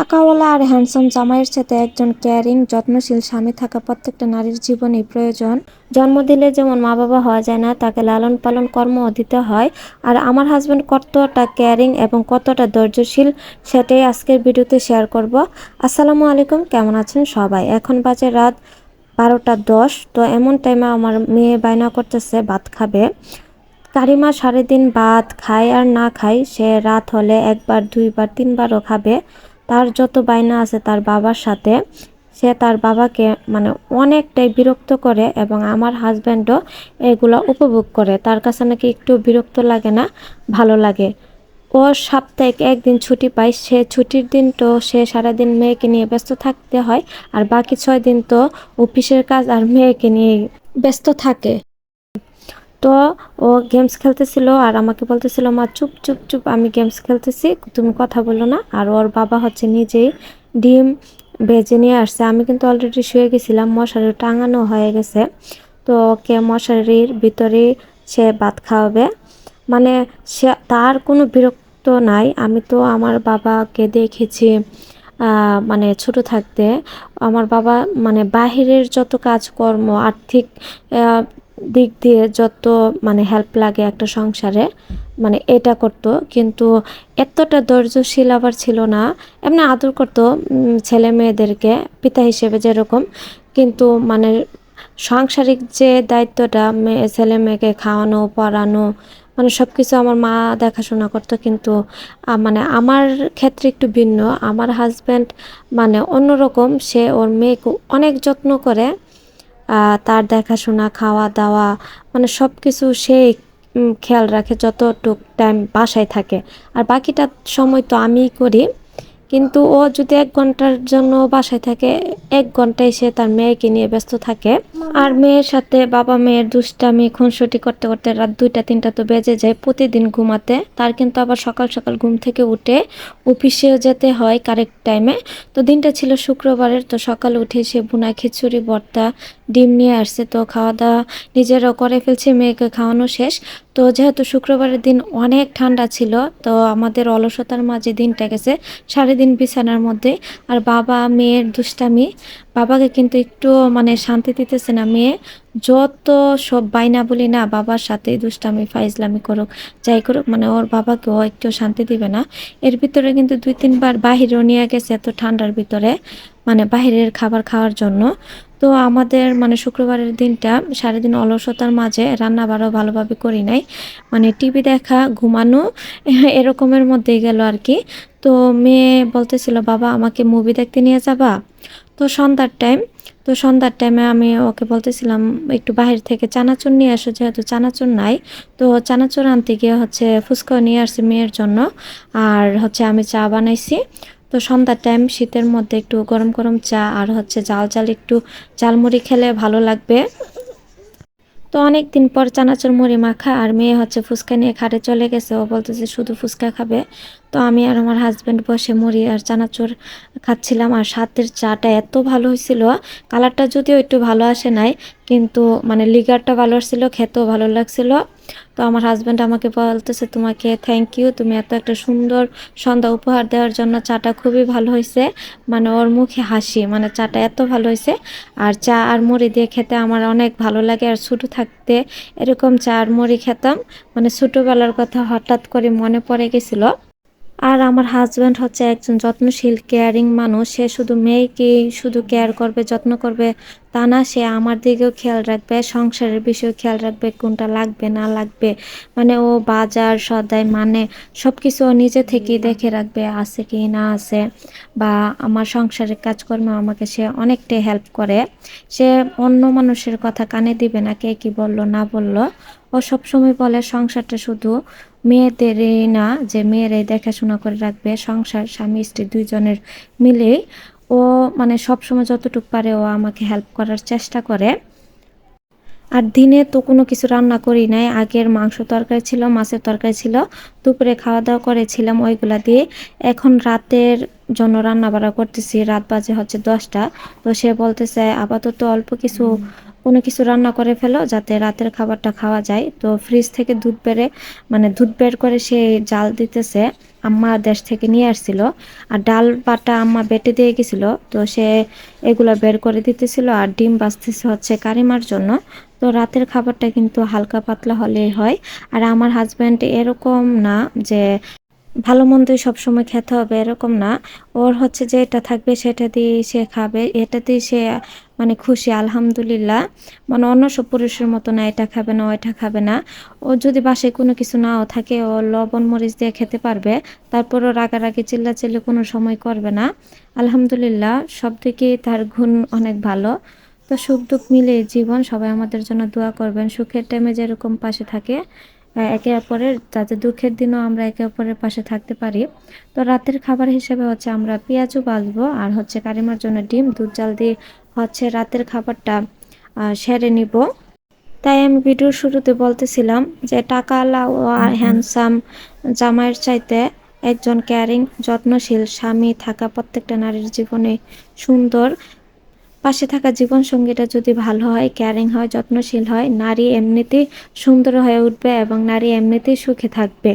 টাকাওয়ালা আর হ্যান্ডসাম জামাইয়ের সাথে একজন কেয়ারিং, যত্নশীল স্বামী থাকা প্রত্যেকটা নারীর জীবনই প্রয়োজন। জন্ম দিলে যেমন মা বাবা হওয়া যায় না, তাকে লালন পালন কর্মও দিতে হয়। আর আমার হাজব্যান্ড কতটা কেয়ারিং এবং কতটা ধৈর্যশীল, সেটাই আজকের ভিডিওতে শেয়ার করব। আসসালামু আলাইকুম, কেমন আছেন সবাই? এখন বাজে রাত বারোটা দশ, তো এমন টাইমে আমার মেয়ে বায়না করতেছে, ভাত খাবে। কারিমা সারাদিন ভাত খায় আর না খায়, সে রাত হলে একবার, দুইবার, তিনবারও খাবে। তার যত বায়না আছে তার বাবার সাথে, সে তার বাবাকে মানে অনেকটাই বিরক্ত করে এবং আমার হাজব্যান্ডও এগুলো উপভোগ করে। তার কাছে নাকি একটু বিরক্ত লাগে না, ভালো লাগে। ও সাপ্তাহিক একদিন ছুটি পায়, সে ছুটির দিন তো সে সারাদিন মেয়েকে নিয়ে ব্যস্ত থাকতে হয়, আর বাকি ছয় দিন তো অফিসের কাজ আর মেয়েকে নিয়ে ব্যস্ত থাকে। তো ও গেমস খেলতেছিল আর আমাকে বলতেছিল, মা, চুপ চুপ চুপ, আমি গেমস খেলতেছি, তুমি কথা বলো না। আর ওর বাবা হচ্ছে নিজেই ডিম বেজে নিয়ে আসছে। আমি কিন্তু অলরেডি শুয়ে গেছিলাম মশারি টাঙানো হয়ে গেছে। তো ওকে মশারির ভিতরে সে ভাত খাওয়াবে। মানে সে, তার কোনো বিরক্ত নাই। আমি তো আমার বাবাকে দেখেছি মানে ছোট থাকতে। আমার বাবা মানে বাহিরের যত কাজকর্ম, আর্থিক দিক দিয়ে যত মানে হেল্প লাগে একটা সংসারে মানে এটা করত। কিন্তু এতটা ধৈর্যশীল আবার ছিল না। এমনি আদর করতো ছেলে মেয়েদেরকে, পিতা হিসেবে যেরকম। কিন্তু মানে সাংসারিক যে দায়িত্বটা মেয়ে ছেলে মেয়েকে খাওয়ানো, পড়ানো মানে সব কিছু আমার মা দেখাশোনা করতো। কিন্তু মানে আমার ক্ষেত্রে একটু ভিন্ন। আমার হাজব্যান্ড মানে অন্যরকম। সে ওর মেয়েকে অনেক যত্ন করে তার দেখাশোনা খাওয়া দাওয়া মানে সব কিছু সে খেয়াল রাখে যতটুক টাইম বাসায় থাকে। আর বাকিটা সময় তো আমিই করি। কিন্তু ও যদি এক ঘণ্টার জন্য বাসায় থাকে, এক ঘন্টায় সে তার মেয়েকে নিয়ে ব্যস্ত থাকে। আর মেয়ের সাথে বাবা মেয়ের দুষ্টামি, খুনসুটি করতে করতে রাত দুইটা, তিনটা তো বেজে যায় প্রতিদিন ঘুমাতে। তার কিন্তু আবার সকাল সকাল ঘুম থেকে উঠে অফিসেও যেতে হয় কারেক্ট টাইমে তো দিনটা ছিল শুক্রবারের, তো সকালে উঠে সে বুনা খিচুড়ি, ভর্তা ডিম নিয়ে আসছে। তো খাওয়া দাওয়া নিজেরাও করে ফেলছে, মেয়েকে খাওয়ানো শেষ। তো যেহেতু শুক্রবারের দিন অনেক ঠান্ডা ছিল, তো আমাদের অলসতার মাঝে দিনটা গেছে সারাদিন বিছানার মধ্যে। আর বাবা মেয়ের দুষ্টামি, বাবাকে কিন্তু একটু মানে শান্তি দিতেছে না মেয়ে। যত সব বাইনা বলি না, বাবার সাথে দুষ্টামি, ফাইজলামি করুক, যাই করুক মানে ওর বাবাকেও একটু শান্তি দিবে না। এর ভিতরে কিন্তু দুই তিনবার বাহিরেও নিয়ে গেছে এত ঠান্ডার ভিতরে মানে বাহিরের খাবার খাওয়ার জন্য। তো আমাদের মানে শুক্রবারের দিনটা সারাদিন অলসতার মাঝে রান্না বাড়াও ভালোভাবে করি নাই। মানে টিভি দেখা, ঘুমানো, এরকমের মধ্যেই গেল আর কি। তো মেয়ে বলতেছিল, বাবা, আমাকে মুভি দেখতে নিয়ে যাবা? তো সন্ধ্যার টাইম তো সন্ধ্যার টাইমে আমি ওকে বলতেছিলাম, একটু বাহির থেকে চানাচুর নিয়ে আসো, যেহেতু চানাচুর নাই। তো চানাচুর আনতে গিয়ে হচ্ছে ফুচকা নিয়ে আসছি মেয়ের জন্য, আর হচ্ছে আমি চা বানাইছি। তো সন্ধ্যার টাইম শীতের মধ্যে একটু গরম গরম চা আর হচ্ছে জাল জাল একটু ঝালমুড়ি খেলে ভালো লাগবে। তো অনেক দিন পর চানাচুর মুড়ি মাখা আর মেয়ে হচ্ছে ফুচকা নিয়ে খাটে চলে গেছে। ও বলতেছে, শুধু ফুচকা খাবে। তো আমি আর আমার হাজব্যান্ড বসে মুড়ি আর চানাচুর খাচ্ছিলাম আর সাতের চাটা এত ভালো হয়েছিল কালারটা যদিও একটু ভালো আসে নাই, কিন্তু মানে লিগারটা ভালো আসছিল, খেতেও ভালো লাগছিল। তো আমার হাজব্যান্ড আমাকে বলতেছে, তোমাকে থ্যাংক ইউ তুমি এত একটা সুন্দর সন্ধ্যা উপহার দেওয়ার জন্য চাটা খুবই ভালো হয়েছে। মানে ওর মুখে হাসি মানে চাটা এত ভালো হয়েছে। আর চা আর মুড়ি দিয়ে খেতে আমার অনেক ভালো লাগে আর ছোটো থাকতে এরকম চা আর মুড়ি খেতাম। মানে ছোটোবেলার কথা হঠাৎ করে মনে পড়ে গেছিল। আর আমার হাজব্যান্ড হচ্ছে একজন যত্নশীল কেয়ারিং মানুষ। সে শুধু মেয়েকেই শুধু কেয়ার করবে, যত্ন করবে তা না, সে আমার দিকেও খেয়াল রাখবে, সংসারের বিষয়েও খেয়াল রাখবে, কোনটা লাগবে, না লাগবে। মানে ও বাজার সদাই মানে সব কিছু ও নিজে থেকেই দেখে রাখবে, আছে কি না আছে। বা আমার সংসারের কাজকর্ম আমাকে সে অনেকটাই হেল্প করে। সে অন্য মানুষের কথা কানে দিবে না, কে কি বলল, না বলল। ও সবসময় বলে, সংসারটা শুধু মেয়েদেরই না, যে মেয়েরাই দেখাশোনা করে রাখবে, সংসার, স্বামী, স্ত্রী দুইজনের মিলেই ও মানে সবসময় যতটুকু পারে ও আমাকে হেল্প করার চেষ্টা করে। আর দিনে তো কোনো কিছু রান্না করি নাই, আগের মাংস তরকারি ছিল, মাছের তরকারি ছিল, দুপুরে খাওয়া দাওয়া করেছিলাম ওইগুলা দিয়ে। এখন রাতের জন্য রান্না বাড়া করতেছি, রাত বাজে হচ্ছে দশটা, তো সে বলতেছে আপাতত অল্প কিছু কোনো কিছু রান্না করে ফেলো যাতে রাতের খাবারটা খাওয়া যায়। তো ফ্রিজ থেকে দুধ বেড়ে মানে দুধ বের করে সে জাল দিতেছে, আম্মা দেশ থেকে নিয়ে আসছিল। আর ডাল বাটা আম্মা বেটে দিয়ে গেছিল, তো সে এগুলো বের করে দিতেছিল আর ডিম বাজতেছে হচ্ছে কারিমার জন্য। তো রাতের খাবারটা কিন্তু হালকা পাতলা হলেই হয়। আর আমার হাজব্যান্ড এরকম না যে ভালো মন্দই সবসময় খেতে হবে, এরকম না। ওর হচ্ছে যে এটা থাকবে, সেটা দিয়ে সে খাবে এটাতেই সে মানে খুশি, আলহামদুলিল্লাহ। মানে অন্য সব পুরুষের মতো না, এটা খাবে না, ওইটা খাবে না। ও যদি বাসায় কোনো কিছু নাও থাকে, ও লবণ, মরিচ দিয়ে খেতে পারবে। তারপরও রাগারাগি, চিল্লাচিল্লি কোনো সময় করবে না। আলহামদুলিল্লাহ, সব দিকেই তার গুণ অনেক ভালো। তো সুখ দুঃখ মিলে জীবন সবাই আমাদের জন্য দোয়া করবেন। সুখের টাইমে যেরকম পাশে থাকে একে অপরের যাতে দুঃখের দিনও আমরা একে অপরের পাশে থাকতে পারি। তো রাতের খাবার হিসেবে হচ্ছে আমরা পেঁয়াজও বাজবো আর হচ্ছে কারিমার জন্য ডিম দুধ জাল দিয়ে হচ্ছে রাতের খাবারটা সেরে নিব। তাই আমি ভিডিওর শুরুতে বলতেছিলাম যে টাকাওয়ালা ও হ্যান্ডসাম জামাইয়ের চাইতে একজন ক্যারিং যত্নশীল স্বামী থাকা প্রত্যেকটা নারীর জীবনে সুন্দর। পাশে থাকা জীবন সঙ্গীটা যদি ভালো হয় ক্যারিং হয়, যত্নশীল হয়, নারী এমনিতেই সুন্দর হয়ে উঠবে এবং নারী এমনিতেই সুখে থাকবে।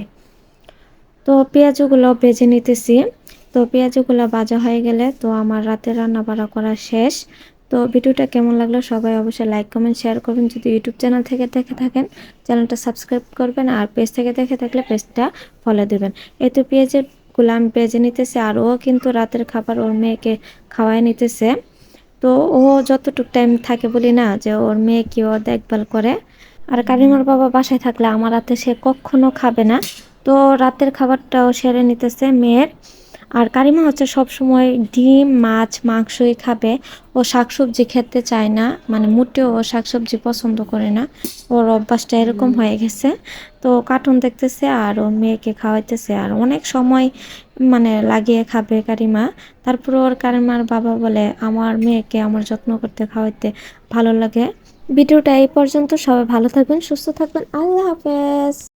তো পেঁয়াজগুলো বেজে নিতেছি। তো পেঁয়াজগুলো ভাজা হয়ে গেলে তো আমার রাতে রান্না বাড়া করা শেষ। তো ভিডিওটা কেমন লাগল সবাই অবশ্যই লাইক কমেন্ট শেয়ার করবেন। যদি ইউটিউব চ্যানেল থেকে দেখে থাকেন চ্যানেলটা সাবস্ক্রাইব করবেন আর পেজ থেকে দেখে থাকলে পেজটা ফলো দেবেন। এই তো পেঁয়াজেরগুলো আমি বেজে নিতেছি আর ও কিন্তু রাতের খাবার ওর মেয়েকে খাওয়াই নিতেছে। তো ও যতটুক টাইম থাকে বলি না যে ওর মেয়ে কি ও দেখভাল করে। আর কারিমার বাবা বাসায় থাকলে আমার রাতে সে কখনো খাবে না। তো রাতের খাবারটাও সেরে নিতেছে মেয়ের। আর কারিমা হচ্ছে সব সময় ডিম মাছ মাংসই খাবে। ও শাকসবজি খেতে চায় না মানে মোটেও ও শাকসবজি পছন্দ করে না। ওর অভ্যাসটা এরকম হয়ে গেছে। তো কার্টুন দেখতেছে আর ও মেয়েকে খাওয়াইতেছে আর অনেক সময় মানে লাগিয়ে খাবে কারিমা। তারপর ওর কারিমার বাবা বলে আমার মেয়েকে আমার যত্ন করতে খাওয়াইতে ভালো লাগে। ভিডিওটা এই পর্যন্ত। সবাই ভালো থাকবেন সুস্থ থাকবেন। আল্লাহ হাফেজ।